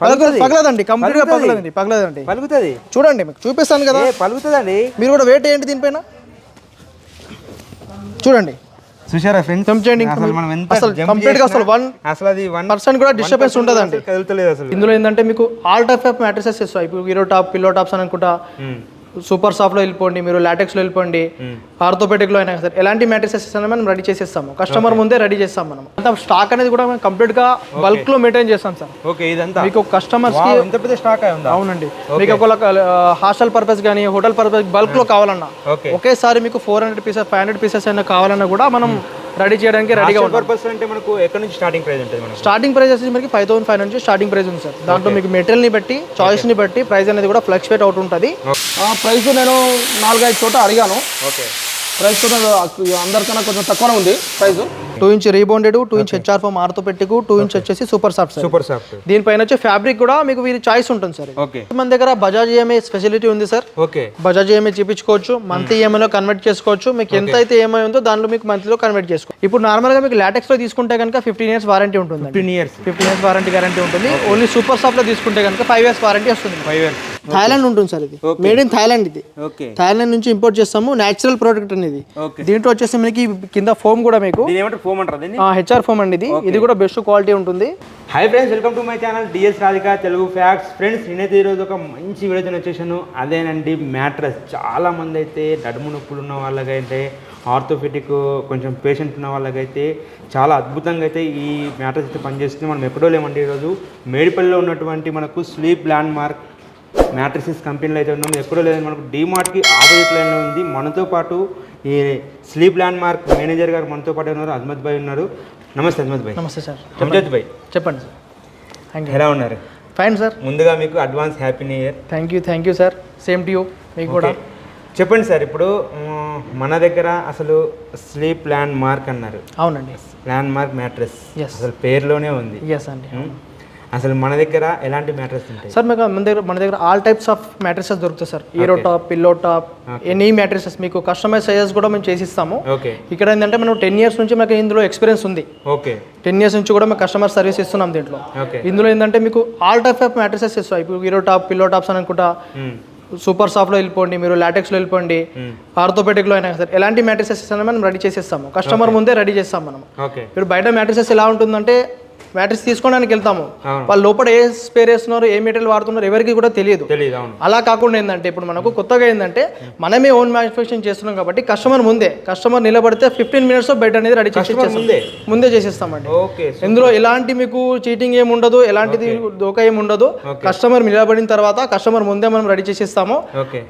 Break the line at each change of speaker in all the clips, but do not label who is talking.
పగలదు పగలదండి
కంప్లీట్గా.
పగలదండి పగలదండి.
పలుకుతుంది.
చూడండి మీకు చూపిస్తాను కదా.
పలుకుతుందండి?
మీరు కూడా వెయిట్ ఏంటి దీనిపైన. చూడండి.
చూసారా ఫ్రెండ్స్
చేయండి.
అసలు మనం ఎంత
అసలు
jump
complete గా అసలు one
అసలు అది వన్
పర్సెంట్ కూడా డిస్టర్బెన్స్ ఉండదండి.
కదులుతలేదు అసలు.
ఇందులో ఏంటంటే మీకు ఆల్ టైప్ ఆఫ్ మ్యాట్రసెస్ ఇస్తాయి ఇప్పుడు హీరో టాప్ పిల్లో టాప్స్ అని అనుకుంటా. సూపర్ సాఫ్ట్లో వెళ్ళిపోండి మీరు లాటెక్స్లో వెళ్ళిపోండి ఆర్థోపెటిక్లో అయినా సరే ఎలాంటి మ్యాట్రసెస్ అయినా మనం రెడీ చేసేస్తాము. కస్టమర్ ముందే రెడీ చేస్తాం మనం. అంతా స్టాక్ అనేది కూడా మనం కంప్లీట్గా బల్క్లో మెయింటైన్ చేస్తాం సార్.
ఓకే ఇదంతా.
మీకు కస్టమర్స్కి
వావ్, ఇంత పెద్ద స్టాక్
అవునండి. మీకు ఒక హాస్టల్ పర్పస్ కానీ హోటల్ పర్పస్ బల్క్లో కావాలన్నా ఒకేసారి మీకు four hundred pieces five hundred pieces అయినా కావాలన్నా కూడా మనం రెడీ చేయడానికి రెడీగా ఉంటాం
పర్పస్ అంటే మనకు ఎక్కడ నుంచి స్టార్టింగ్ ప్రైస్ ఉంటుంది
స్టార్టింగ్ ప్రైస్ వచ్చేసి మనకి ఫైవ్ థౌసండ్ ఫైవ్ నుంచి స్టార్టింగ్ ప్రైస్ ఉంది సార్ దాంట్లో మీకు మెటీరియల్ని బట్టి చాయిస్ని బట్టి ప్రైస్ అనేది కూడా ఫ్లక్చువేట్ అవుట్ ఉంటుంది
ప్రైస్ నేను నాలుగైదు చోట అడిగాను.
ఓకే
ప్రైస్ కూడా అందరికన్నా కొంచెం తక్కువనే ఉంది price.
Two inch rebounded two inch HR foam orthopedic two inch వచ్చేసి సూపర్ సాఫ్ట్
సూపర్ సాఫ్ట్
దీనిపైన వచ్చే ఫ్యాబ్రిక్ కూడా మీకు వీరి చాయిస్ ఉంటుంది సార్.
ఓకే
మన దగ్గర బజాజ్ ఈఎంఐ ఫెసిలిటీ ఉంది సార్
ఓకే
బజాజ్ ఈఎంఐ చూపించుకోవచ్చు మంత్లీ ఈఎంఐలో కన్వర్ట్ చేసుకోవచ్చు. మీకు ఎంత అయితే ఈఎంఐ ఉందో దానిలో మీకు మంత్లీలో కన్వర్ట్ చేసుకోవచ్చు ఇప్పుడు నార్మల్గా మీకు లాటెక్స్లో తీసుకుంటే కనుక ఫిఫ్టీన్ ఇయర్స్ వారంటీ ఉంటుంది
fifteen years
fifteen years warranty guarantee ఉంటుంది. ఓన్లీ సూపర్ సాఫ్ట్లో తీసుకుంటే కనుక ఫైవ్ ఇయర్స్ వారంటీ వస్తుంది.
ఫైవ్ ఇయర్స్
థాయిలాండ్ ఉంటుంది సార్ ఇది. మేడ్ ఇన్ థాయిలాండ్ ఇది. థాయిలాండ్ నుంచి ఇంపోర్ట్ చేస్తాము నేచురల్ ప్రోడక్ట్ అనేది. దీంట్లో వచ్చేసి మనకి కింద ఫోమ్ కూడా మీకు.
ఫోమ్
హెచ్ఆర్ ఫోమ్ అండి ఇది. ఇది కూడా బెస్ట్ క్వాలిటీ ఉంటుంది.
Hi friends welcome to my channel DS Radhika Telugu facts friends నేనైతే ఈరోజు ఒక మంచి వీడియోతో వచ్చేసాను. అదేనండి మ్యాట్రస్ చాలా మంది అయితే నడుము నొప్పులు ఉన్న వాళ్ళకైతే ఆర్థోపెటిక్ కొంచెం పేషెంట్ ఉన్న వాళ్ళకైతే చాలా అద్భుతంగా అయితే ఈ మ్యాట్రస్ అయితే పనిచేస్తుంది. మనం ఎక్కడో లేమండి ఈరోజు మేడిపల్లిలో ఉన్నటువంటి మనకు స్లీప్ ల్యాండ్ మార్క్ మ్యాట్రసెస్ కంపెనీలో అయితే ఉన్నాం. ఎక్కడో లేదని మనకు డీమార్ట్కి ఆపోజిట్ లైన్లో ఉంది. మనతో పాటు ఈ స్లీప్ ల్యాండ్ మార్క్ మేనేజర్ గారు మనతో పాటు ఉన్నారు. అజ్మత్ భాయ్ ఉన్నారు. నమస్తే అజ్మత్ భాయ్.
నమస్తే సార్.
అమ్జద్ భాయ్.
చెప్పండి సార్.
ఎలా ఉన్నారు?
ఫైన్ సార్
ముందుగా మీకు advance happy new year.
Thank you thank you sir same to you మీకు కూడా.
చెప్పండి సార్ ఇప్పుడు మన దగ్గర అసలు స్లీప్ ల్యాండ్ మార్క్ అన్నారు.
అవునండి.
Landmark mattress. అసలు పేరులోనే ఉంది.
ఎస్ అండి.
అసలు మన దగ్గర ఎలాంటి మ్యాట్రెస్ ఉంటాయి?
సార్ మీకు మన దగ్గర మన దగ్గర ఆల్ టైప్స్ ఆఫ్ మ్యాట్రసెస్ దొరుకుతాయి sir. Hero top pillow top any mattresses మీకు కస్టమైజ్ సైజెస్ కూడా మేము చేసిస్తాము.
ఓకే
ఇక్కడ ఏంటంటే మనం టెన్ ఇయర్స్ నుంచి మాకు ఇందులో ఎక్స్పీరియన్స్ ఉంది.
ఓకే
టెన్ ఇయర్స్ నుంచి కూడా మేము కస్టమర్ సర్వీస్ ఇస్తున్నాం దీంట్లో. ఇందులో ఏంటంటే మీకు ఆల్ టైప్ ఆఫ్ మ్యాట్రసెస్ ఇస్తాయి ఇప్పుడు హీరో టాప్ పిల్లో టాప్స్ అని అనుకుంటా. సూపర్ సాఫ్ట్లో వెళ్ళిపోండి మీరు లాటెక్స్లో వెళ్ళిపోండి ఆర్థోపెటిక్లో అయినా సరే. ఎలాంటి మ్యాట్రసెస్ అయినా మనం రెడీ చేసేస్తాము. కస్టమర్ ముందే రెడీ చేస్తాం మనం. ఇప్పుడు బయట మ్యాట్రసెస్ ఎలా ఉంటుందంటే మ్యాట్రస్ తీసుకోవడానికి వెళ్తాము. వాళ్ళు లోపల ఏ స్పేర్ వేస్తున్నారు ఏ మెటీరియల్ వాడుతున్నారు ఎవరికి కూడా తెలియదు. అలా కాకుండా ఏంటంటే ఇప్పుడు మనకు కొత్తగా ఏంటంటే మనమే ఓన్ మ్యానుఫ్యాక్చరింగ్ చేస్తున్నాం కాబట్టి కస్టమర్ ముందే కస్టమర్ నిలబడితే ఫిఫ్టీన్ మినిట్స్ బయట అనేది రెడీ చేసి.
ముందే?
చేసేస్తామండి. ఇందులో ఎలాంటి మీకు చీటింగ్ ఏమి ఉండదు ఎలాంటిది దోకా ఏమి ఉండదు. కస్టమర్ నిలబడిన తర్వాత కస్టమర్ ముందే మనం రెడీ చేసిస్తాము.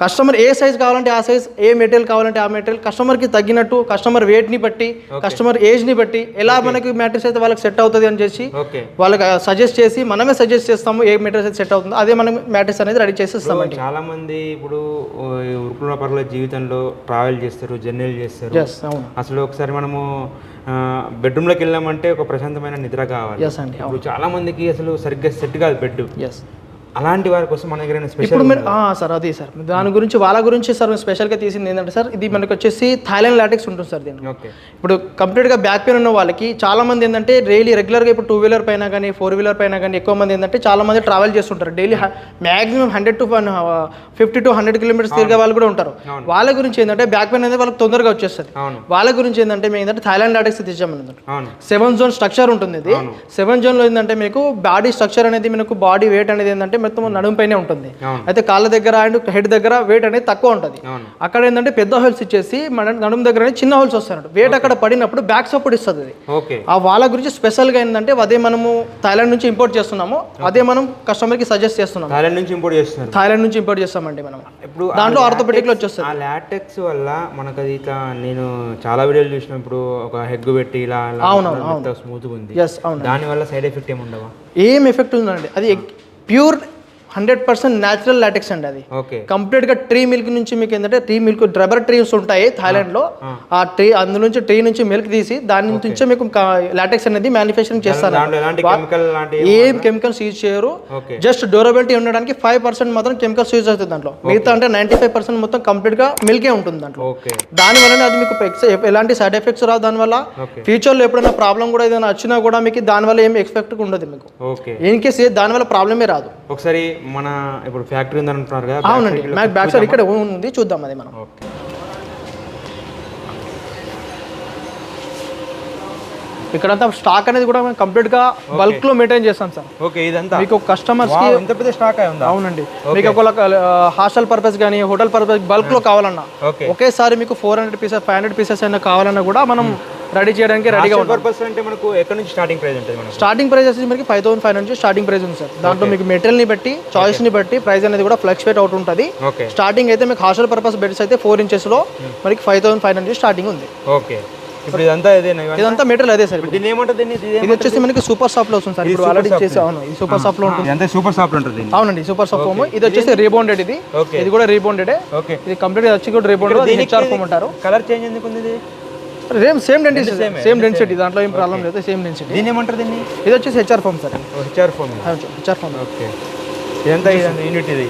కస్టమర్ ఏ సైజ్ కావాలంటే ఆ సైజ్ ఏ మెటీరియల్ కావాలంటే ఆ మెటీరియల్ కస్టమర్కి తగ్గినట్టు కస్టమర్ వెయిట్ని బట్టి కస్టమర్ ఏజ్ని బట్టి ఎలా మనకి మ్యాట్రిక్స్ అయితే వాళ్ళకి సెట్ అవుతుంది అని చేసి
ఓకే.
వాళ్ళకి సజెస్ట్ చేసి మనమే సజెస్ట్ చేస్తాము ఏ మెటీరియల్ సెట్ అవుతుందో అదే మనం మ్యాట్రిక్స్ అనేది రెడీ చేసి ఇస్తామండి.
చాలా మంది ఇప్పుడు ఉరుకుల జీవితంలో ట్రావెల్ చేస్తారు జర్నీలు చేస్తారు. అసలు ఒకసారి మనము బెడ్రూమ్లోకి వెళ్ళామంటే ఒక ప్రశాంతమైన నిద్ర కావాలి. ఇప్పుడు చాలా మందికి అసలు సరిగ్గా సెట్ కాదు బెడ్ అలాంటి వారి కోసం మన దగ్గర స్పెషల్
ఇప్పుడు సార్ అదే సార్. దాని గురించి వాళ్ళ గురించి సార్ స్పెషల్గా తీసింది ఏంటంటే సార్ ఇది మనకి వచ్చేసి థాయిలాండ్ లాటెక్స్ ఉంటుంది సార్ దీనికి.
ఓకే.
ఇప్పుడు కంప్లీట్గా బ్యాక్ పెయిన్ ఉన్న వాళ్ళకి చాలా మంది ఏంటంటే డైలీ రెగ్యులర్గా ఇప్పుడు టూ వీలర్ పైన కానీ ఫోర్ వీలర్ పైన కానీ ఎక్కువ మంది ఏంటంటే చాలా మంది ట్రావెల్ చేస్తుంటారు. Daily maximum hundred to fifty to hundred kilometres తిరిగే వాళ్ళు కూడా ఉంటారు. వాళ్ళ గురించి ఏంటంటే బ్యాక్ పెయిన్ అనేది వాళ్ళకి తొందరగా వచ్చేస్తుంది. వాళ్ళ గురించి ఏంటంటే మేము ఏంటంటే థాయిలాండ్ లాటెక్స్ తెచ్చామన్నమాట సెవెన్ జోన్ స్ట్రక్చర్ ఉంటుంది ఇది. సెవెన్ జోన్లో ఏంటంటే మీకు బాడీ స్ట్రక్చర్ అనేది మనకు బాడీ వెయిట్ అనేది ఏంటంటే మొత్తం నడుము పైనే ఉంటుంది. అయితే కాళ్ళ దగ్గర అండ్ హెడ్ దగ్గర వెయిట్ అనేది తక్కువ ఉంటుంది. అక్కడ ఏంటంటే పెద్ద హోల్స్ ఇచ్చేసి మన నడుము దగ్గర చిన్న హోల్స్ వస్తాయి వెయిట్ అక్కడ పడినప్పుడు బ్యాక్ సపోర్ట్ ఇస్తుంది అది. ఆ వాళ్ళ గురించి స్పెషల్గా ఏంటంటే అదే మనము థాయిలాండ్ నుంచి ఇంపోర్ట్ చేస్తున్నాము. అదే మనం కస్టమర్కి సజెస్ట్ చేస్తున్నాము.
థాయిలాండ్ నుంచి ఇంపోర్ట్ చేస్తున్నారు.
థాయిలాండ్ నుంచి ఇంపోర్ట్ చేస్తామండి మనం
ఇప్పుడు
దాంట్లో ఆర్థోపెటిక్లో వచ్చేస్తుంది.
ఆ లాటెక్స్ వల్ల మనకు అది ఇట్లా నేను చాలా వీడియోలు చూసిన. ఇప్పుడు ఒక హెగ్ పెట్టి ఇలా స్మూత్గా ఉంది.
ఎస్ అవును
దాని వల్ల సైడ్ ఎఫెక్ట్ ఏమి ఉండవా
ఏం ఎఫెక్ట్ ఉందండి అది pure hundred percent natural latex అండి అది. కంప్లీట్గా ట్రీ మిల్క్ నుంచి మీకు ఏంటంటే ట్రీ మిల్క్ రబ్బర్ ట్రీస్ ఉంటాయి థాయిలాండ్లో ఆ. ట్రీ అందు నుంచి ట్రీ నుంచి మిల్క్ తీసి దాని నుంచే మీకు లాటెక్స్ అనేది మ్యానుఫ్యాక్చరింగ్ చేస్తారు. ఏం కెమికల్స్ యూజ్ చేయరు. జస్ట్ డ్యూరబిలిటీ ఉండడానికి ఫైవ్ పర్సెంట్ మాత్రం కెమికల్స్ యూజ్ అవుతుంది దాంట్లో. మిగతా అంటే నైన్టీ ఫైవ్ పర్సెంట్ మొత్తం కంప్లీట్గా మిల్కే ఉంటుంది దాంట్లో. దాని వలన అది మీకు ఎలాంటి సైడ్ ఎఫెక్ట్స్ రావు దానివల్ల ఫ్యూచర్లో ఎప్పుడైనా ప్రాబ్లం కూడా ఏదైనా వచ్చినా కూడా మీకు దానివల్ల ఏం ఎక్స్పెక్ట్ ఉండదు మీకు. ఇన్ కేస్ దానివల్ల ప్రాబ్లమే రాదు.
ఒకసారి మన ఇప్పుడు ఫ్యాక్టరీ ఉందని అంటున్నారు కదా
అవునండి. మ్యాక్ బ్యాక్ సైడ్ ఇక్కడ ఉంది చూద్దాం అది మనం.
ఓకే.
ఇక్కడంతా స్టాక్ అనేది కూడా మేము కంప్లీట్గా బల్క్లో మెయింటైన్ చేస్తాం సార్.
ఓకే ఇదంతా?
మీకు
కస్టమర్స్కి ఇంత పెద్ద స్టాక్ అయి ఉందా?
అవునండి. మీకు ఒక హాస్టల్ పర్పస్ కానీ హోటల్ పర్పస్ బల్క్లో కావాలన్నా
ఓకే
ఒకేసారి మీకు four hundred pieces five hundred pieces అయినా కావాలన్నా కూడా మనం రెడీ చేయడానికి రెడీగా
పర్పస్ అంటే మనకు ఎక్కడ నుంచి స్టార్టింగ్ ప్రైస్ ఉంటుంది
స్టార్టింగ్ ప్రైస్ వచ్చేసి మనకి ఫైవ్ థౌసండ్ ఫైవ్ నుంచి స్టార్టింగ్ ప్రైస్ ఉంది సార్. దాంట్లో మీకు మెటీరియల్ని బట్టి చాయిస్ని బట్టి ప్రైస్ అనేది కూడా ఫ్లక్చువేట్ అవుట్ ఉంటుంది. స్టార్టింగ్ అయితే మీకు హాస్టల్ పర్పస్ బెడ్స్ అయితే ఫోర్ ఇంచెస్లో మనకి five thousand five hundred starting ఉంది.
ఓకే ఇప్పుడు ఇదంతా ఇదేనా?
ఇదంతా మెటీరియల్ అదే సార్.
దీన్ని? ఏమంటుంది ఇది
వచ్చేసి మనకి సూపర్ సాఫ్ట్లో వస్తుంది సార్. ఇప్పుడు ఆల్రెడీ చేసి అవును ఇది సూపర్ సాఫ్ట్లో ఉంటుంది.
ఇదంతా సూపర్ సాఫ్ట్ ఉంటుంది దీన్ని?
అవునండి సూపర్ సాఫ్ట్ ఫోమ్ ఇది వచ్చేసి రీబౌండెడ్ ఇది. ఇది కూడా రీబౌండెడ్
ఓకే.
ఇది కంప్లీట్ వచ్చి కూడా రీబౌండెడ్ హెచ్ఆర్ ఫోమ్ అంటారు.
కలర్ చేంజ్ ఎందుకు ఉంది ఇది?
Same same density same density దాంట్లో ఏం ప్రాబ్లం లేదు సేమ్ డెన్సిటీ
దీన్ని ఏమంటారు దీన్ని?
ఇది వచ్చేసి HR foam sir.
HR phone
HR foam
okay. ఇదంతా యూనిట్ ఇది.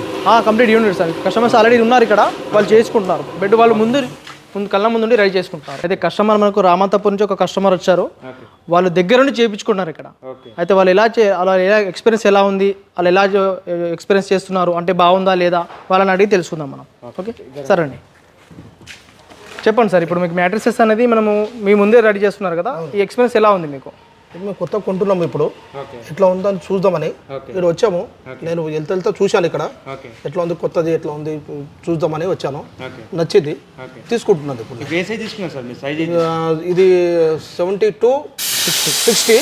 Complete unit sir. Customers already ఉన్నారు ఇక్కడ. వాళ్ళు చేసుకుంటున్నారు. బెడ్ వాళ్ళు ముందు ముందు కళ్ళ ముందు రెడీ చేసుకుంటున్నారు. అయితే కస్టమర్ మనకు రామంతపూర్ నుంచి ఒక కస్టమర్ వచ్చారు. వాళ్ళు దగ్గర నుండి చేయించుకున్నారు ఇక్కడ. అయితే వాళ్ళు ఎలా చే అలా ఎలా ఎక్స్పీరియన్స్ ఎలా ఉంది వాళ్ళు ఎలా ఎక్స్పీరియన్స్ చేస్తున్నారు అంటే బాగుందా లేదా వాళ్ళని అడిగి తెలుసుకుందాం మనం. ఓకే. సరే అండి చెప్పండి సార్ ఇప్పుడు మీకు మ్యాట్రిసెస్ అనేది మనము మీ ముందే రెడీ చేస్తున్నారు కదా ఈ ఎక్స్పీరియన్స్ ఎలా ఉంది మీకు?
మేము కొత్తగా కొంటున్నాము ఇప్పుడు. ఎట్లా ఉందని చూద్దామని. ఇక్కడ వచ్చాము. నేను వెళ్తే వెళ్తే చూశాను ఇక్కడ. ఎట్లా ఉంది కొత్తది ఎట్లా ఉంది చూద్దామని వచ్చాను. నచ్చింది.
ఓకే.
తీసుకుంటున్నది ఇప్పుడు. ఇది సెవెంటీ టూ సిక్స్టీ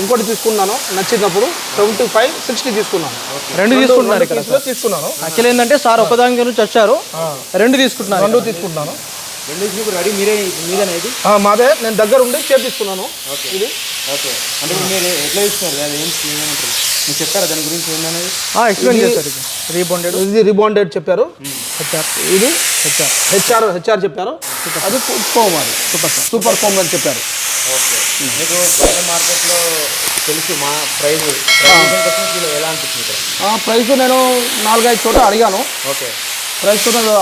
ఇంకోటి తీసుకున్నాను నచ్చినప్పుడు సెవెంటీ ఫైవ్ సిక్స్టీ తీసుకున్నాను.
రెండు తీసుకుంటున్నారు
తీసుకున్నాను.
యాక్చువల్ ఏంటంటే సార్ ఒకదాని నుంచి వచ్చారు. రెండు తీసుకుంటున్నారు
రెండు తీసుకుంటున్నాను.
రెండు ఇప్పుడు రెడీ మీరే మీదేనా ఇది?
ఆ, మాదే. నేను దగ్గర ఉండి చేపిస్తున్నాను ఇది.
ఓకే. అంటే మీరు ఎట్లా అది ఏం ఏమంటారు మీరు చెప్తారా దాని గురించి ఏందనేది
ఎక్స్ప్లెయిన్ చేస్తారు ఇది రీబౌండెడ్
ఇది. రిబాండెడ్ చెప్పారు.
హెచ్ఆర్
ఇది హెచ్ఆర్ హెచ్ఆర్ హెచ్ఆర్ చెప్పారు. అది ఫోమ్ అది. సూపర్ సూపర్ ఫోమ్ అని చెప్పారు.
ఓకే. మీకు బయట మార్కెట్లో తెలుసు మా ప్రైస్. ఎలా అనిపిస్తుంది
ప్రైస్ నేను నాలుగైదు చోట అడిగాను.
ఓకే.
ప్రైస్ కూడా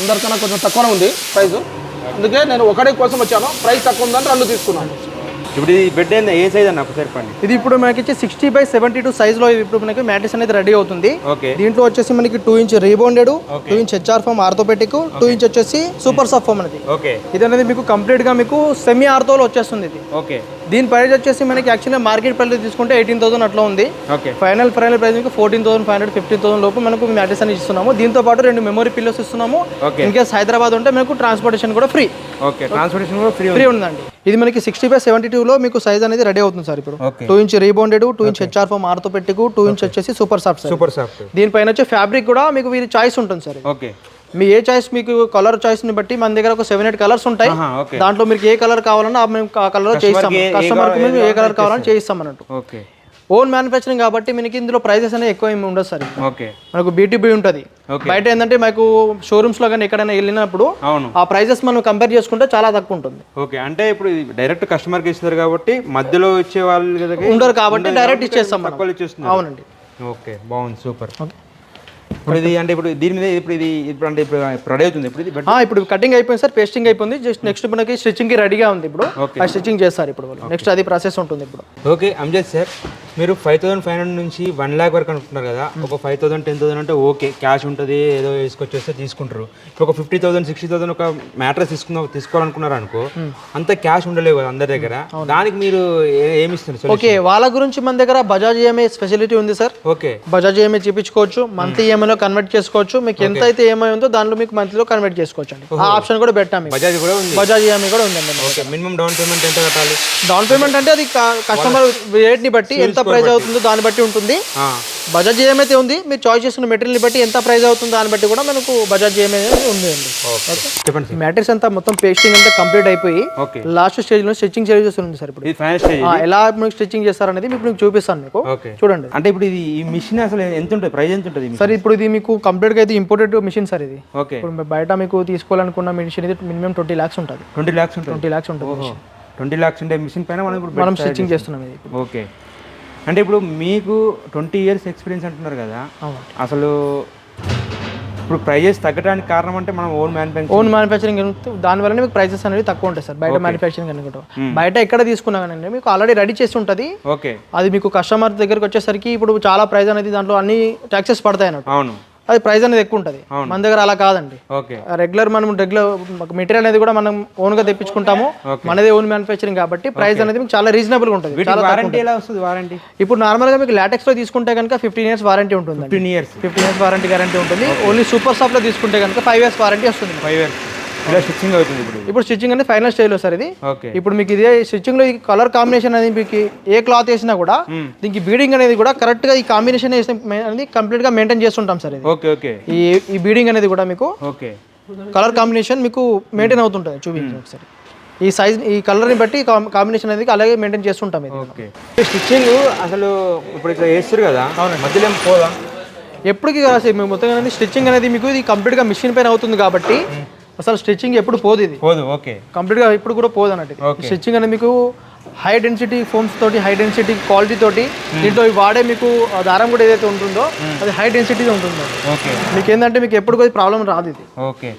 అందరికన్నా కొంచెం తక్కువనే ఉంది ప్రైస్. అందుకే నేను ఒకటి కోసం వచ్చాను. ప్రైస్ తక్కువ ఉందని రెండు తీసుకున్నాను.
ఇప్పుడు ఇది బెడ్ ఏ సైజ్ అన్న ఒకసారి చెప్పండి.
ఇది ఇప్పుడు మనకి సిక్స్టీ బై సెవెంటీ టూ సైజ్లో ఇప్పుడు మనకి మ్యాట్రిక్స్ అనేది రెడీ అవుతుంది.
ఓకే.
దీంట్లో వచ్చేసి మనకి two inch rebounded two inch HR foam orthopaedic two inch వచ్చేసి సూపర్ సాఫ్ట్ ఫోమ్ అనేది.
ఓకే.
ఇది అనేది మీకు కంప్లీట్గా మీకు సెమీ ఆర్థోలో వచ్చేస్తుంది ఇది.
ఓకే.
దీని ప్రైస్ వచ్చేసి మనకి యాక్చువల్గా మార్కెట్ ప్రైస్ తీసుకుంటే ఎయిటీన్ థౌసండ్ అట్లా ఉంది.
ఓకే.
ఫైనల్ ఫైనల్ ప్రైస్ మీకు fourteen thousand five hundred fifteen thousand లోపు మనకు మ్యాట్రిక్స్ అనేది ఇస్తున్నాము. దీంతో పాటు రెండు మెమరీ పిల్లోస్ ఇస్తున్నాము.
ఓకే.
ఇన్ కేస్ హైదరాబాద్ ఉంటే మనకు ట్రాన్స్పోర్టేషన్ కూడా ఫ్రీ.
ఓకే. ట్రాన్స్పోర్టేషన్ కూడా ఫ్రీ
ఫ్రీ ఉందండి. ఇది మనకి సిక్స్టీ బై సెవెంటీ టూలో మీకు సైజ్ అనేది రెడీ అవుతుంది సార్ ఇప్పుడు. Two inch rebounded two inch HR foam orthopaedic two inch వచ్చేసి సూపర్ సాఫ్ట్
సూపర్ సాఫ్ట్
దీనిపైన వచ్చే ఫ్యాబ్రిక్ కూడా మీకు వీరి చాయిస్ ఉంటుంది సార్
ఓకే.
మీ ఏ చాయిస్ మీకు కలర్ చాయిస్ని బట్టి మన దగ్గర ఒక సెవెన్ ఎయిట్ కలర్స్ ఉంటాయి. దాంట్లో మీకు ఏ కలర్ కావాలన్నా మేము ఆ కలర్ చేయిస్తాం.
కస్టమర్కి
మేము ఏ కలర్ కావాలని చేయిస్తాం అన్నట్టు ఓన్ మ్యానుఫ్యాక్చరింగ్ కాబట్టి మనకి ఇందులో ప్రైజెస్ అనేవి ఎక్కువ ఏమి ఉండదు సార్
ఓకే.
మనకు బీటీబీ ఉంటుంది. బయట ఏంటంటే మాకు షోరూమ్స్లో కానీ ఎక్కడైనా వెళ్ళినప్పుడు ఆ ప్రైజెస్ మనం కంపేర్ చేసుకుంటే చాలా తక్కువ ఉంటుంది.
ఓకే. అంటే ఇప్పుడు డైరెక్ట్ కస్టమర్కి ఇస్తారు కాబట్టి మధ్యలో వచ్చే వాళ్ళు
ఉండరు కాబట్టి డైరెక్ట్ ఇచ్చేస్తాం అవునండి.
ఓకే. బాగుంది. సూపర్.
ఓకే.
ఇప్పుడు ఇది అంటే ఇప్పుడు దీని మీద ఇప్పుడు ఇది ఇప్పుడు అంటే ఇప్పుడు రెడీ అవుతుంది ఇప్పుడు ఇది
ఇప్పుడు కటింగ్ అయిపోయింది సార్ పేస్టింగ్ అయిపోయింది. జస్ట్ నెక్స్ట్ మనకి స్టిచ్చింగ్కి రెడీగా ఉంది ఇప్పుడు. ఆ స్టిచ్చింగ్ చేస్తారు ఇప్పుడు నెక్స్ట్ అది ప్రాసెస్ ఉంటుంది ఇప్పుడు.
ఓకే అంజద్ సార్ మీరు ఫైవ్ థౌసండ్ ఫైవ్ హండ్రెడ్ నుంచి వన్ ల్యాక్ వరకు అనుకుంటున్నారు కదా ఒక ఫైవ్ థౌసండ్ టెన్ థౌసండ్ అంటే ఓకే క్యాష్ ఉంటుంది ఏదో వేసుకొచ్చేస్తే తీసుకుంటారు. ఇప్పుడు ఒక ఫిఫ్టీ థౌసండ్ సిక్స్టీ థౌసండ్ ఒక మ్యాట్రస్ తీసుకుందాం తీసుకోవాలనుకున్నారు అనుకో అంత క్యాష్ ఉండలేవు కదా అందరి దగ్గర. దానికి మీరు ఏమి ఇస్తారు solution?
ఓకే వాళ్ళ గురించి మన దగ్గర బజాజ్ ఈఎంఐ ఫెసిలిటీ ఉంది సార్.
ఓకే
బజాజ్ ఈఎంఐ చూపించుకోవచ్చు మంత్లీ ఈఎంఐలో కన్వర్ట్ చేసుకోవచ్చు. మీకు ఎంత అయితే ఈఎంఐ ఉందో దాంట్లో మీకు మంత్లీలో కన్వర్ట్ చేసుకోవచ్చు అండి ఆ ఆప్షన్ కూడా పెట్టాం మీకు.
బజాజ్ కూడా ఉంది.
బజాజ్ ఈఎంఐ కూడా ఉందండి
ఓకే మినిమం డౌన్ పేమెంట్ ఎంత కట్టాలి?
డౌన్ పేమెంట్ అంటే అది కస్టమర్ రేట్ని బట్టి ఎంత ప్రైస్ అవుతుందో దాన్ని బట్టి ఉంటుంది. బజాజ్ ఈఎంఐ అయితే ఉంది మీరు చాయిస్ చేసుకున్న మెటీరియల్ బట్టి ఎంత ప్రైస్ అవుతుందో దాన్ని బట్టి కూడా మనకు బజాజ్ ఈఎంఐ అనేది ఉంది అండి
చెప్పండి
మ్యాట్రిక్స్ అంతా మొత్తం పేస్టింగ్ అంతా కంప్లీట్ అయిపోయి లాస్ట్ స్టేజ్లో స్టిచ్చింగ్ స్టేజ్ ఉంది సార్ ఇప్పుడు. ఎలా మీకు స్టిచ్చింగ్ చేస్తారనేది మీకు మీకు చూపిస్తాను మీకు. చూడండి.
అంటే ఇప్పుడు ఇది ఈ మిషన్ అసలు ఎంత ఉంటుంది? ప్రైస్ ఎంత ఉంటుంది
సార్ ఇప్పుడు ఇది మీకు కంప్లీట్గా అయితే ఇంపోర్టెడ్ మిషన్ సార్ ఇది.
ఓకే.
ఇప్పుడు బయట మీకు తీసుకోవాలనుకున్న మిషన్ ఇది మినిమం ట్వంటీ ల్యాక్స్ ఉంటుంది.
ట్వంటీ ఉంటుంది.
ట్వంటీ ల్యాక్స్ ఉంటుంది
ట్వంటీ ల్యాక్స్ ఉండే మిషన్ పైన మనం ఇప్పుడు
మనం స్టిచ్చింగ్ చేస్తున్నాం ఇది
ఓకే. అంటే ఇప్పుడు మీకు ట్వంటీ ఇయర్స్ ఎక్స్పీరియన్స్ అంటున్నారు కదా అసలు ఇప్పుడు ప్రైజెస్ తగ్గడానికి కారణం అంటే మనం ఓన్ మ్యానుఫ్యాక్చర్
ఓన్ మ్యానుఫ్యాక్చరింగ్ దాని వల్ల మీకు ప్రైసెస్ అనేవి తక్కువ ఉంటాయి సార్ బయట మ్యానుఫ్యాక్చరింగ్ అనుకుంటాం బయట ఎక్కడ తీసుకున్నా కానీ మీకు ఆల్రెడీ రెడీ చేసి ఉంటుంది.
ఓకే
అది మీకు కస్టమర్ దగ్గరికి వచ్చేసరికి ఇప్పుడు చాలా ప్రైస్ అనేది దాంట్లో అన్ని ట్యాక్సెస్ పడతాయి అన్నట్టు.
అవును.
అది ప్రైస్ అనేది ఎక్కువ ఉంటుంది. మన దగ్గర అలా కాదండి. రెగ్యులర్ మనం రెగ్యులర్ మెటీరియల్ అనేది కూడా మనం ఓన్గా తెప్పించుకుంటాము. మనదే ఓన్ మ్యానుఫ్యాక్చరింగ్ కాబట్టి ప్రైస్ అనేది మీకు చాలా రీజనబుల్ ఉంటుంది.
వీటి వారంటీ ఎలా వస్తుంది వారంటీ
ఇప్పుడు నార్మల్గా మీకు లాటెక్స్లో తీసుకుంటే కనుక ఫిఫ్టీన్ ఇయర్స్ వారంటీ ఉంటుంది
fifteen years
fifteen years warranty guarantee ఉంటుంది. ఓన్లీ సూపర్ షాప్లో తీసుకుంటే కనుక ఫైవ్ ఇయర్స్ వారంటీ వస్తుంది.
ఫైవ్ ఇయర్స్ ఇలా స్టిచ్చింగ్ అవుతుంది ఇప్పుడు
ఇప్పుడు స్టిచ్చింగ్ అనేది ఫైనల్ స్టేజ్లో సార్ ఇది.
ఓకే.
ఇప్పుడు మీకు ఇదే స్టిచ్చింగ్లో ఈ కలర్ కాంబినేషన్ అనేది మీకు ఏ క్లాత్ వేసినా కూడా దీనికి బీడింగ్ అనేది కూడా కరెక్ట్గా ఈ కాంబినేషన్ అనేది కంప్లీట్గా మెయింటైన్ చేస్తుంటాం సార్ ఇది.
Okay okay.
ఈ ఈ బీడింగ్ అనేది కూడా మీకు
ఓకే.
కలర్ కాంబినేషన్ మీకు మెయింటైన్ అవుతుంటుంది చూపించండి ఒకసారి. ఈ సైజ్ ఈ కలర్ని బట్టి కాంబినేషన్ అనేది అలాగే మెయింటైన్ చేస్తుంటాం ఇది.
ఓకే. స్టిచ్చింగ్ అసలు ఇప్పుడు ఇక్కడ వేస్తారు కదా మధ్యలో ఏం పోదా?
ఎప్పటికి కాదు సార్ మేము మొత్తం అనేది స్టిచ్చింగ్ అనేది మీకు ఇది కంప్లీట్గా మిషన్ పైన అవుతుంది కాబట్టి అసలు స్టిచ్చింగ్ ఎప్పుడు పోదు ఇది.
పోదు ఓకే.
కంప్లీట్గా ఇప్పుడు కూడా పోదు అన్నట్టు. స్టిచ్చింగ్ అనేది మీకు హై డెన్సిటీ ఫోమ్స్ తోటి హై డెన్సిటీ క్వాలిటీ తోటి దీంట్లో వాడే మీకు దారం కూడా ఏదైతే ఉంటుందో అది హై డెన్సిటీ ఉంటుందో.
ఓకే.
మీకు ఏంటంటే మీకు ఎప్పుడు కూడా ప్రాబ్లం రాదు ఇది.
ఓకే.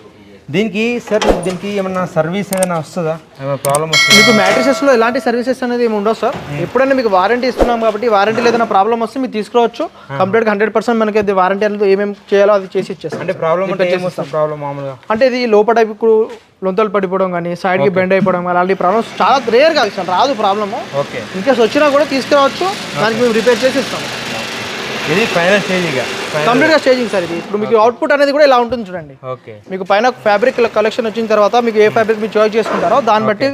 దీనికి సార్ దీనికి ఏమన్నా సర్వీస్ ఏదైనా వస్తుందా? ఏమైనా ప్రాబ్లం వస్తుందా?
మీకు matrices లో ఎలాంటి సర్వీసెస్ అనేది ఏమి ఉండవు సార్. ఎప్పుడైనా మీకు వారంటీ ఇస్తున్నాం కాబట్టి వారంటీలో ఏదైనా ప్రాబ్లం వస్తే మీరు తీసుకురావచ్చు. కంప్లీట్గా హండ్రెడ్ పర్సెంట్ మనకి అది వారంటీ అనేది ఏమేమి చేయాలో అది చేసి ఇచ్చేస్తాం
అంటే ప్రాబ్లం అంటే ప్రాబ్లం మామూలుగా?
అంటే ఇది లోపల ఇప్పుడు లొంతలు పడిపోవడం కానీ సైడ్కి బెండ్ అయిపోవడం కానీ అలాంటి ప్రాబ్లమ్స్ చాలా రేర్ కాదు సార్ రాదు ప్రాబ్లము
ఓకే
ఇన్కేస్ వచ్చినా కూడా తీసుకురావచ్చు. దానికి మేము రిపేర్ చేసి ఇస్తాం.
ఇది ఫైనల్ స్టేజ్ ఇక.
కంప్లీట్గా స్టేజింగ్ సార్ ఇది. ఇప్పుడు మీకు అవుట్పుట్ అనేది కూడా ఇలా ఉంటుంది చూడండి.
ఓకే
మీకు పైన ఫ్యాబ్రిక్ కలెక్షన్ వచ్చిన తర్వాత మీకు ఏ ఫ్యాబ్రిక్ మీరు చాయిస్ చేసుకుంటారో దాన్ని బట్టి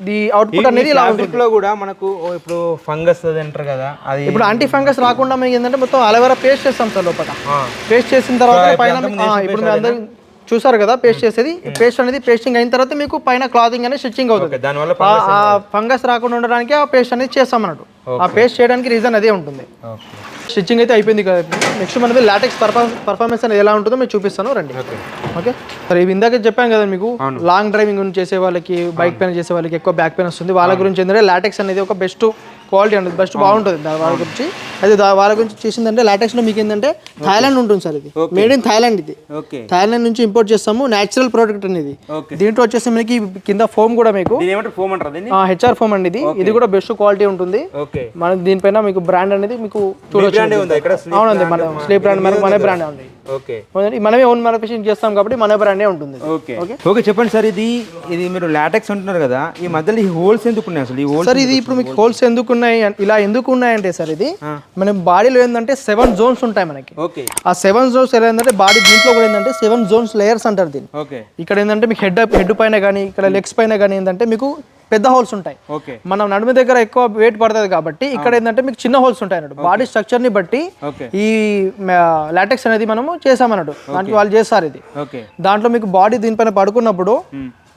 ది అవుట్పుట్ అనేది ఇలా ఉంటుంది.
లో కూడా మనకు ఓ ఇప్పుడు ఫంగస్ అది అంటారు కదా అది
ఇప్పుడు యాంటీ ఫంగస్ రాకుండా మీకు ఏంటంటే మొత్తం అలవేరా పేస్ట్ చేస్తాం సార్ లోపల.
ఆ,
పేస్ట్ చేసిన తర్వాత పైన ఇప్పుడు అందరూ చూసారు కదా పేస్ట్ చేసేది. పేస్ట్ అనేది పేస్టింగ్ అయిన తర్వాత మీకు పైన క్లాతింగ్ అనేది స్టిచ్చింగ్ అవుతుంది.
దానివల్ల
ఫంగస్ రాకుండా ఉండడానికి ఆ పేస్ట్ అనేది చేస్తాం అన్నట్టు ఆ పేస్ట్ చేయడానికి రీజన్ అదే ఉంటుంది. స్టిచ్చింగ్ అయితే అయిపోయింది కదా నెక్స్ట్ మనది లాటెక్స్ పర్ఫార్మెన్స్ అనేది ఎలా ఉంటుందో మీకు చూపిస్తాను రండి.
ఓకే
సరే ఇవి ఇందాక చెప్పాను కదా మీకు లాంగ్ డ్రైవింగ్ చేసే వాళ్ళకి బైక్ పైన చేసే వాళ్ళకి ఎక్కువ బ్యాక్ పెయిన్ వస్తుంది. వాళ్ళ గురించి ఏంటంటే లాటెక్స్ అనేది ఒక బెస్ట్ క్వాలిటీ అనేది బెస్ట్ బాగుంటుంది. వాళ్ళ గురించి అయితే వాళ్ళ గురించి చేసిందంటే లాటెక్స్లో మీకు ఏంటంటే థాయిలాండ్ ఉంటుంది సార్ ఇది. మేడ్ ఇన్ థాయిలాండ్ ఇది. థాయిలాండ్ నుంచి ఇంపోర్ట్ చేస్తాము నేచురల్ ప్రోడక్ట్ అనేది. దీంట్లో వచ్చేసి మనకి కింద ఫోమ్ కూడా మీకు. హెచ్ఆర్ ఫోమ్ అండి ఇది. ఇది కూడా బెస్ట్ క్వాలిటీ ఉంటుంది. మన దీనిపైన మీకు బ్రాండ్ అనేది మీకు చూడొచ్చు. అవునండి మన స్లీప్ బ్రాండ్ మన బ్రాండ్ ఉంది మనమే ఓన్ మ్యానుఫ్యాక్చరింగ్ చేస్తాం కాబట్టి మన బ్రాండే ఉంటుంది
ఓకే. ఓకే? చెప్పండి సార్. ఇది ఇది మీరు లాటెక్స్ అంటున్నారు కదా ఈ మధ్యలో ఈ హోల్స్ ఎందుకు ఉన్నాయి అసలు? ఈ హోల్స్
సార్ ఇది ఇప్పుడు మీకు హోల్స్ ఎందుకు ఉన్నాయి ఇలా ఎందుకు ఉన్నాయంటే సార్ ఇది? మన బాడీలో ఏంటంటే సెవెన్ జోన్స్ ఉంటాయి మనకి.
ఓకే.
ఆ సెవెన్ జోన్స్ ఎలా ఏంటంటే బాడీ దీంట్లో కూడా ఏంటంటే సెవెన్ జోన్స్ లేయర్స్ అంటారు దీన్ని.
ఓకే.
ఇక్కడ ఏంటంటే మీకు హెడ్ హెడ్ పైన కానీ ఇక్కడ లెగ్స్ పైన కానీ ఏంటంటే మీకు పెద్ద హోల్స్ ఉంటాయి.
ఓకే.
మనం నడుము దగ్గర ఎక్కువ వెయిట్ పడుతుంది కాబట్టి ఇక్కడ ఏంటంటే మీకు చిన్న హోల్స్ ఉంటాయి అన్నట్టు. బాడీ స్ట్రక్చర్ని బట్టి ఈ లాటెక్స్ అనేది మనము చేసామన్నట్టు దానికి వాళ్ళు చేస్తారు ఇది.
ఓకే.
దాంట్లో మీకు బాడీ దీనిపైన పడుకున్నప్పుడు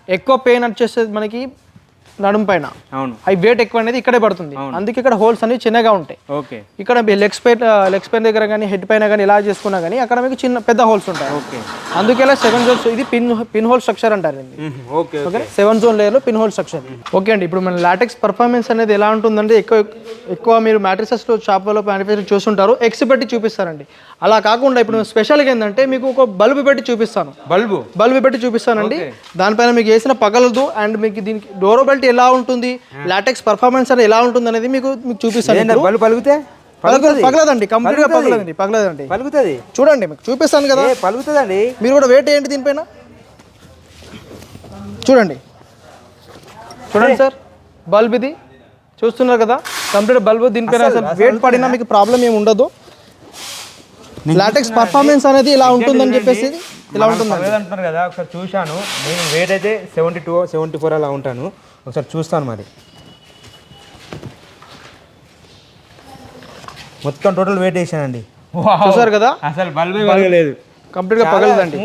ఎక్కువ పెయిన్ వచ్చేసేది మనకి. నడుము పైన. అవి వెయిట్ ఎక్కువ అనేది ఇక్కడే పడుతుంది. అందుకే ఇక్కడ హోల్స్ అనేవి చిన్నగా ఉంటాయి.
ఓకే.
ఇక్కడ లెగ్స్ పైన లెగ్స్ పైన దగ్గర కానీ హెడ్ పైన కానీ ఇలా చేసుకున్నా కానీ అక్కడ మీకు చిన్న పెద్ద హోల్స్ ఉంటాయి.
ఓకే.
అందుకే సెవెన్ జోన్స్ ఇది పిన్ పిన్ హోల్ స్ట్రక్చర్ అంటారు
ఓకే
ఓకే? సెవెన్ జోన్ లేయర్లో పిన్ హోల్ స్ట్రక్చర్ ఓకే అండి ఇప్పుడు మన లాటెక్స్ పర్ఫార్మెన్స్ అనేది ఎలా ఉంటుందంటే ఎక్కువ ఎక్కువ మీరు మ్యాట్రిసెస్లో షాప్లో మ్యానుఫ్యాక్చర్ చూస్తుంటారు. ఎక్స్ పెట్టి చూపిస్తారండి. అలా కాకుండా ఇప్పుడు స్పెషల్గా ఏంటంటే మీకు ఒక బల్బ్ పెట్టి చూపిస్తాను.
బల్బు?
బల్బ్ పెట్టి చూపిస్తానండి. దానిపైన మీకు వేసిన పగలదు అండ్ మీకు దీనికి డోరబిలిటీ ఎలా ఉంటుంది లాటెక్స్ పర్ఫార్మెన్స్ అనేది ఎలా ఉంటుంది అనేది మీకు మీకు చూపిస్తాను
బల్బు
పగలదు పగలదండి కంప్లీట్గా పగలదండి పగలదండి.
పలుకుతుంది
చూడండి మీకు చూపిస్తాను కదా.
పలుకుతుందండి
మీరు కూడా వెయిట్ ఏంటి దీనిపైన? చూడండి. చూడండి సార్ బల్బ్ ఇది. చూస్తున్నారు కదా కంప్లీట్ బల్బ్ దీనిపైన వెయిట్ పడినా మీకు ప్రాబ్లం ఏమి ఉండదు. లాటెక్స్ పర్ఫార్మెన్స్ అనేది ఇలా ఉంటుందని చెప్పేసి ఇలా ఉంటుంది
అంటున్నారు కదా ఒకసారి చూశాను. నేను వెయిట్ అయితే సెవెంటీ టూ సెవెంటీ ఫోర్ అలా ఉంటాను. ఒకసారి చూస్తాను మరి. మొత్తం టోటల్ వెయిట్ వేసానండి.
చూసారు కదా?
అసలు బల్బే పగలేదు
కంప్లీట్గా పగలదండి.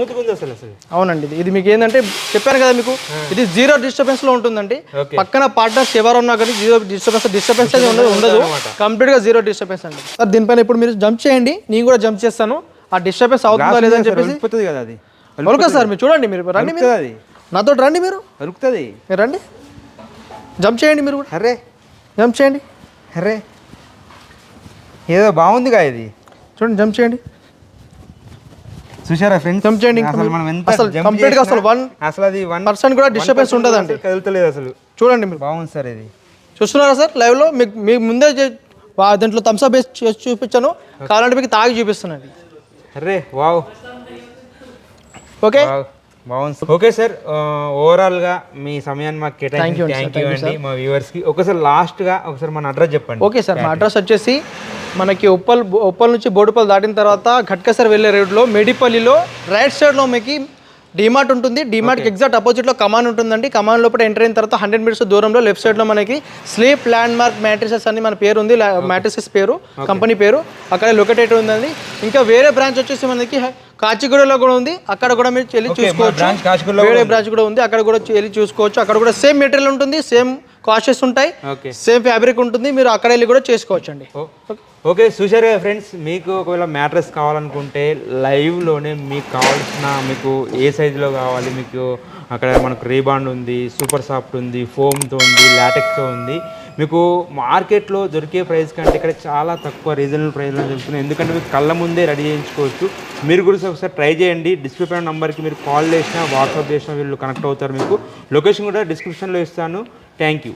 అవునండి ఇది మీకు ఏంటంటే చెప్పాను కదా మీకు ఇది జీరో డిస్టర్బెన్స్లో ఉంటుందండి. పక్కన పార్ట్నర్స్ ఎవరు ఉన్నా కానీ జీరో డిస్టర్బెన్స్ డిస్టర్బెన్స్ అనేది ఉండదు కంప్లీట్గా జీరో డిస్టర్బెన్స్ అండి. సార్ దీనిపైన ఇప్పుడు మీరు జంప్ చేయండి నేను కూడా జంప్ చేస్తాను. ఆ డిస్టర్బెన్స్ అవుతుందా లేదని చెప్పేసి.
కదా అది.
సార్ మీరు చూడండి మీరు రండి మీరు.
అది.
నాతో రండి మీరు.
దొరుకుతుంది
మీరు రండి. జంప్ చేయండి మీరు కూడా.
అరే
జంప్ చేయండి.
అరే ఏదో బాగుందిగా ఇది.
చూడండి జంప్ చేయండి.
చూసారా ఫ్రెండ్స్
ఇంకా
అసలు. మనం ఎంత
అసలు complete గా అసలు one
అసలు అది వన్
పర్సెంట్ కూడా డిస్టర్బెన్స్ ఉండదండి.
కదులుతలేదు అసలు.
చూడండి మీరు.
బాగుంది సార్ ఇది.
చూస్తున్నారా సార్? లైవ్లో మీకు మీ ముందే దాంట్లో థమ్స్అప్ వేసి చేసి చూపించాను. కావాలంటే మీకు తాగి చూపిస్తున్నాను
అరే వావ్.
ఓకే.
బాగుంది సార్. ఓకే సార్ ఓవరాల్గా మీ సమయాన్ని మాకు కేటాయించి థ్యాంక్. యూ అండి మా వ్యూవర్స్కి. ఒకసారి లాస్ట్గా ఒకసారి మన అడ్రస్ చెప్పండి.
ఓకే సార్ మా అడ్రస్ వచ్చేసి మనకి ఉప్పల్ ఉప్పల్ నుంచి బోడుపల్లి దాటిన తర్వాత ఘట్కసర్ వెళ్ళే రోడ్లో మెడిపల్లిలో రైట్ సైడ్లో మీకు డిమార్ట్ ఉంటుంది. డిమార్ట్కి ఎగ్జాక్ట్ అపోజిట్లో కమాన్ ఉంటుందండి. కమాన్ లోపల ఎంటర్ అయిన తర్వాత హండ్రెడ్ మీటర్స్ దూరంలో లెఫ్ట్ సైడ్లో మనకి స్లీప్ ల్యాండ్ మార్క్ మ్యాట్రిసెస్ అని మన పేరు ఉంది మ్యాట్రిసెస్ పేరు కంపెనీ పేరు. అక్కడ లొకేటెడ్ ఉందండి. ఇంకా వేరే బ్రాంచ్ వచ్చేసి మనకి కాచిగూడలో కూడా ఉంది. అక్కడ కూడా మీరు వెళ్ళి చూసుకోవచ్చు. వేరే బ్రాంచ్ కూడా ఉంది. అక్కడ కూడా వెళ్ళి చూసుకోవచ్చు. అక్కడ కూడా సేమ్ మెటీరియల్ ఉంటుంది. సేమ్ కాషెస్ ఉంటాయి.
ఓకే.
సేమ్ ఫ్యాబ్రిక్ ఉంటుంది. మీరు అక్కడ వెళ్ళి కూడా చేసుకోవచ్చు అండి
ఓకే చూశారు కదా ఫ్రెండ్స్ మీకు ఒకవేళ మ్యాట్రెస్ కావాలనుకుంటే లైవ్లోనే మీకు కావాల్సిన మీకు ఏ సైజులో కావాలి మీకు అక్కడ మనకు రీబాండ్ ఉంది సూపర్ సాఫ్ట్ ఉంది ఫోమ్తో ఉంది లాటెక్స్తో ఉంది. మీకు మార్కెట్లో దొరికే ప్రైస్ కంటే ఇక్కడ చాలా తక్కువ రీజనబుల్ ప్రైస్లో దొరుకుతుంది. ఎందుకంటే మీకు కళ్ళ ముందే రెడీ చేయించుకోవచ్చు. మీరు కూడా ఒకసారి ట్రై చేయండి. డిస్ప్లే పైన నెంబర్కి మీరు కాల్ చేసినా వాట్సాప్ చేసినా వీళ్ళు కనెక్ట్ అవుతారు మీకు. లొకేషన్ కూడా డిస్క్రిప్షన్లో ఇస్తాను. Thank you